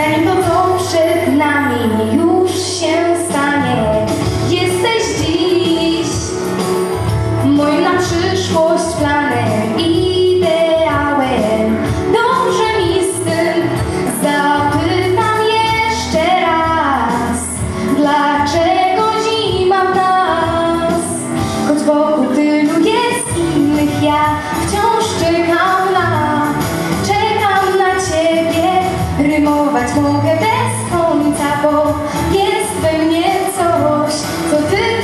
Co przed nami Mogę bez końca, bo jest we mnie coś, co ty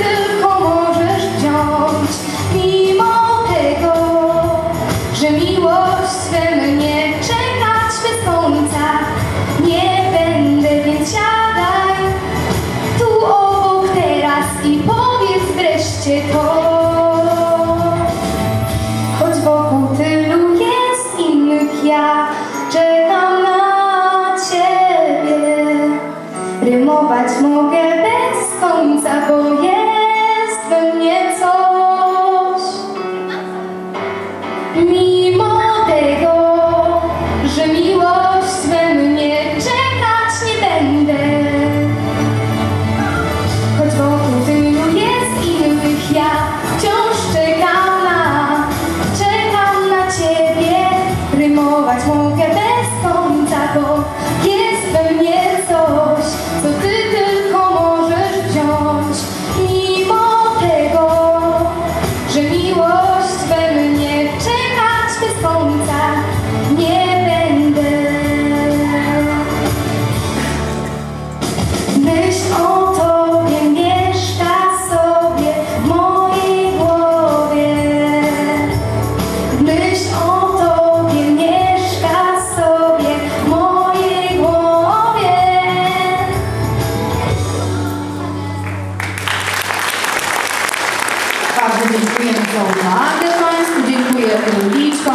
Mogę bez końca, bo jest we mnie coś. Mimo tego, że miłość we mnie czekać nie będę. Choć wokół tylu jest innych, ja wciąż czekam na, czekam na ciebie. Rymować mogę bez końca, bo jest Dziękujemy za uwagę Państwu, dziękuję liczbom.